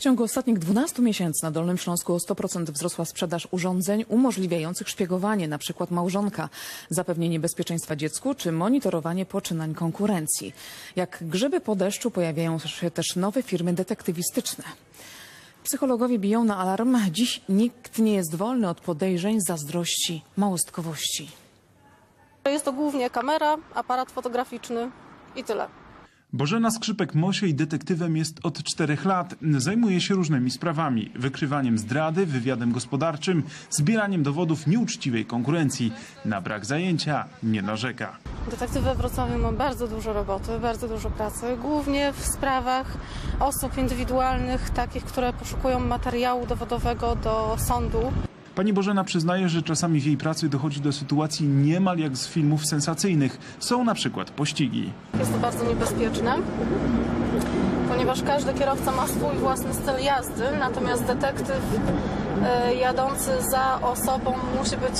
W ciągu ostatnich 12 miesięcy na Dolnym Śląsku o 100% wzrosła sprzedaż urządzeń umożliwiających szpiegowanie, np. małżonka, zapewnienie bezpieczeństwa dziecku czy monitorowanie poczynań konkurencji. Jak grzyby po deszczu pojawiają się też nowe firmy detektywistyczne. Psychologowie biją na alarm. Dziś nikt nie jest wolny od podejrzeń, zazdrości, małostkowości. Jest to głównie kamera, aparat fotograficzny i tyle. Bożena Skrzypek-Mosiej detektywem jest od czterech lat. Zajmuje się różnymi sprawami. Wykrywaniem zdrady, wywiadem gospodarczym, zbieraniem dowodów nieuczciwej konkurencji. Na brak zajęcia nie narzeka. Detektyw we Wrocławiu ma bardzo dużo roboty, bardzo dużo pracy, głównie w sprawach osób indywidualnych, takich, które poszukują materiału dowodowego do sądu. Pani Bożena przyznaje, że czasami w jej pracy dochodzi do sytuacji niemal jak z filmów sensacyjnych. Są na przykład pościgi. Jest to bardzo niebezpieczne, ponieważ każdy kierowca ma swój własny styl jazdy, natomiast detektyw e, jadący za osobą musi być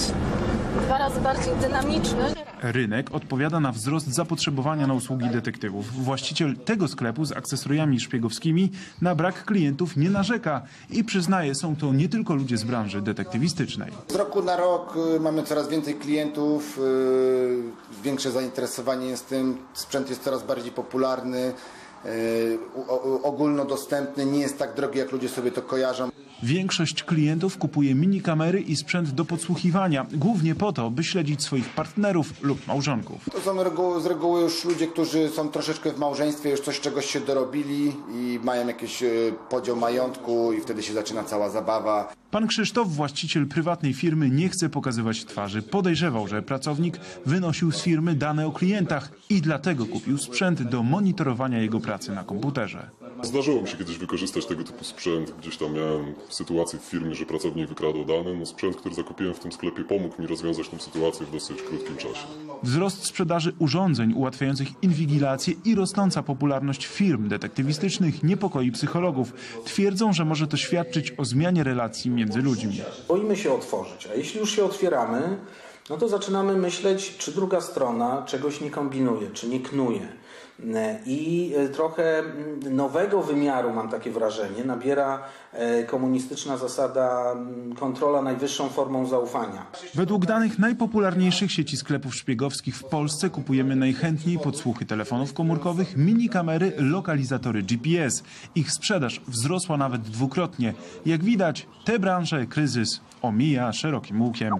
dwa razy bardziej dynamiczny. Rynek odpowiada na wzrost zapotrzebowania na usługi detektywów. Właściciel tego sklepu z akcesoriami szpiegowskimi na brak klientów nie narzeka i przyznaje, są to nie tylko ludzie z branży detektywistycznej. Z roku na rok y, mamy coraz więcej klientów, y, większe zainteresowanie jest tym, sprzęt jest coraz bardziej popularny, ogólnodostępny, nie jest tak drogi jak ludzie sobie to kojarzą. Większość klientów kupuje minikamery i sprzęt do podsłuchiwania, głównie po to, by śledzić swoich partnerów lub małżonków. To są reguły, z reguły już ludzie, którzy są troszeczkę w małżeństwie, już coś czegoś się dorobili i mają jakiś y, podział majątku i wtedy się zaczyna cała zabawa. Pan Krzysztof, właściciel prywatnej firmy, nie chce pokazywać twarzy. Podejrzewał, że pracownik wynosił z firmy dane o klientach i dlatego kupił sprzęt do monitorowania jego pracy na komputerze. Zdarzyło mi się kiedyś wykorzystać tego typu sprzęt. Gdzieś tam miałem sytuację w firmie, że pracownik wykradł dane. No sprzęt, który zakupiłem w tym sklepie pomógł mi rozwiązać tę sytuację w dosyć krótkim czasie. Wzrost sprzedaży urządzeń ułatwiających inwigilację i rosnąca popularność firm detektywistycznych niepokoi psychologów. Twierdzą, że może to świadczyć o zmianie relacji między ludźmi. Boimy się otworzyć, a jeśli już się otwieramy, no to zaczynamy myśleć, czy druga strona czegoś nie kombinuje, czy nie knuje. I e, trochę mm, nowego wymiaru, mam takie wrażenie, nabiera e, komunistyczna zasada mm, kontrola najwyższą formą zaufania. Według danych najpopularniejszych sieci sklepów szpiegowskich w Polsce kupujemy najchętniej podsłuchy telefonów komórkowych, minikamery, lokalizatory GPS. Ich sprzedaż wzrosła nawet dwukrotnie. Jak widać, tę branżę kryzys omija szerokim łukiem.